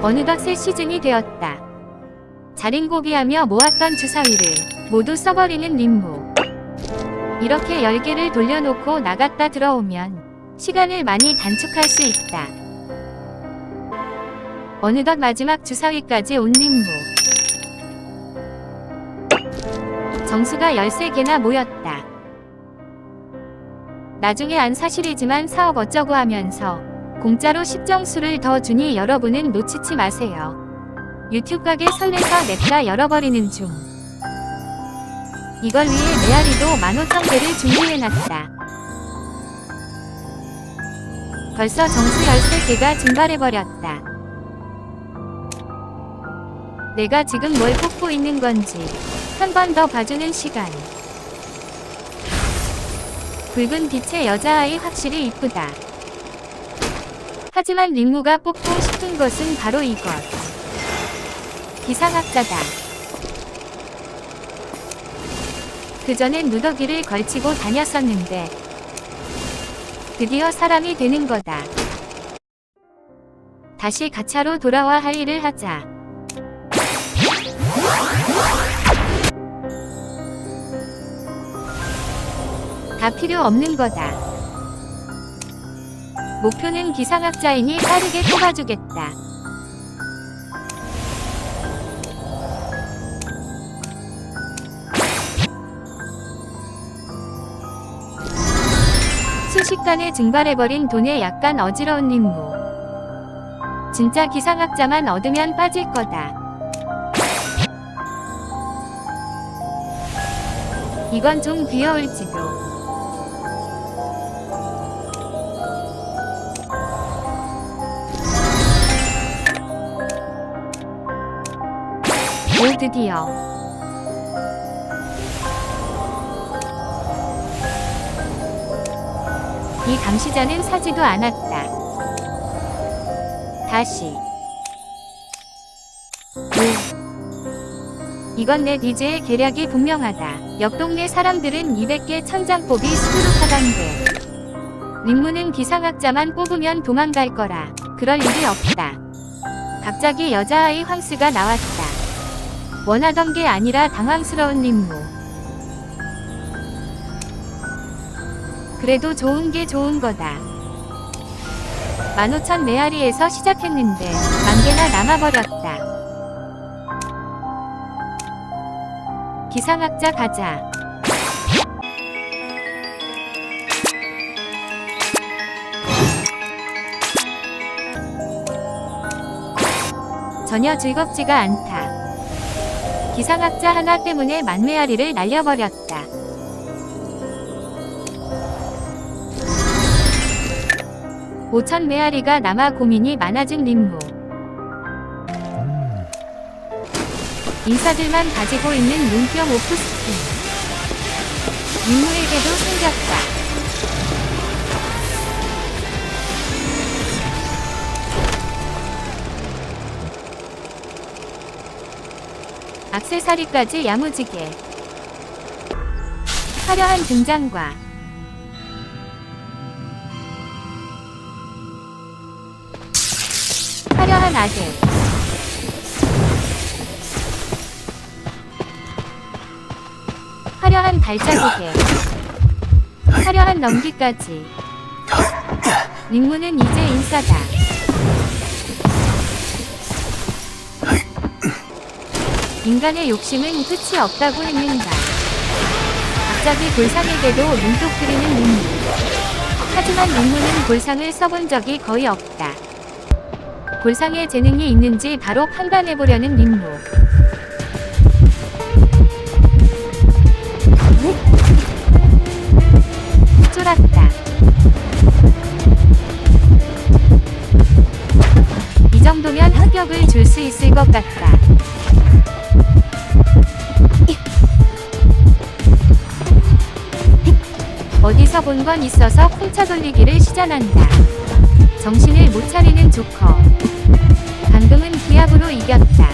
어느덧 새 시즌이 되었다. 자린고비하며 모았던 주사위를 모두 써버리는 림무. 이렇게 열개를 돌려놓고 나갔다 들어오면 시간을 많이 단축할 수 있다. 어느덧 마지막 주사위까지 온 림무. 정수가 13개나 모였다. 나중에 안 사실이지만 사업 어쩌고 하면서 공짜로 10정수를 더 주니 여러분은 놓치지 마세요. 유튜브 가게 설레서 냅다 열어버리는 중. 이걸 위해 메아리도 15,000개를 준비해놨다. 벌써 정수 13개가 증발해버렸다. 내가 지금 뭘 뽑고 있는 건지 한 번 더 봐주는 시간. 붉은 빛의 여자아이 확실히 이쁘다. 하지만 링무가 뽑고 싶은 것은 바로 이것. 기상학자다. 그전엔 누더기를 걸치고 다녔었는데 드디어 사람이 되는 거다. 다시 가차로 돌아와 할 일을 하자. 다 필요 없는 거다. 목표는 기상학자이니 빠르게 뽑아주겠다. 순식간에 증발해버린 돈에 약간 어지러운 림무. 진짜 기상학자만 얻으면 빠질 거다. 이건 좀 귀여울지도. 드디어 이 감시자는 사지도 않았다. 다시 오 이건 내 DJ의 계략이 분명하다. 옆 동네 사람들은 200개 천장 뽑이 수두룩하단데 림무는 기상학자만 뽑으면 도망갈 거라 그럴 일이 없다. 갑자기 여자아이 황스가 나왔다. 원하던 게 아니라 당황스러운 림무. 그래도 좋은 게 좋은 거다. 15,000 메아리에서 시작했는데 만 개나 남아버렸다. 기상학자 가자. 전혀 즐겁지가 않다. 기상학자 하나 때문에 만메아리를 날려버렸다. 오천 메아리가 남아 고민이 많아진 림무. 인사들만 가지고 있는 눈병 오프스킨. 림무에게도 생겼다. 악세사리까지 야무지게. 화려한 등장과 화려한 아들. 화려한 발자국에 화려한 넘기까지 링무는 이제 인싸다 인간의 욕심은 끝이 없다고 했는다 갑자기 골상에게도 눈독 들이는 링무 하지만 링무는 골상을 써본 적이 거의 없다 골상에 재능이 있는지 바로 판단해보려는 림무. 쫄았다. 이 정도면 합격을 줄 수 있을 것 같다. 어디서 본 건 있어서 콩차 돌리기를 시전한다. 정신을 못 차리는 조커. 방금은 기압으로 이겼다.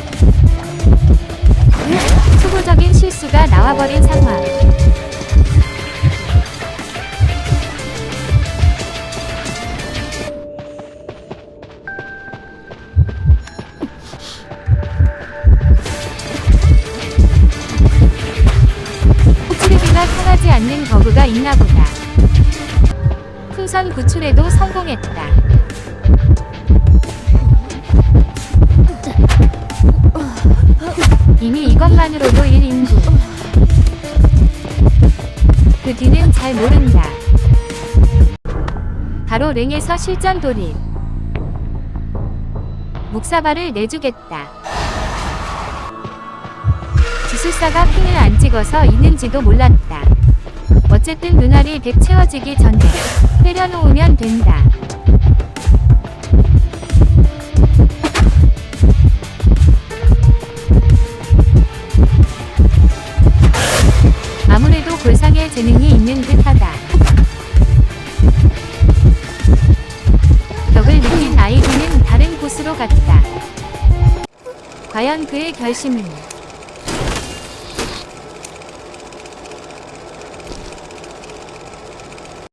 초보적인 실수가 나와버린 상황. 않는 버그가 있나 보다. 풍선 구출에도 성공했다. 이미 이것만으로도 1인분. 그 뒤는 잘 모른다. 바로 랭에서 실전 돌입. 묵사발을 내주겠다. 기술사가 핑을 안 찍어서 있는지도 몰랐다. 어쨌든 눈알이 100 채워지기 전에 때려놓으면 된다. 아무래도 골상에 재능이 있는 듯하다. 벽을 느낀 아이디는 다른 곳으로 갔다. 과연 그의 결심은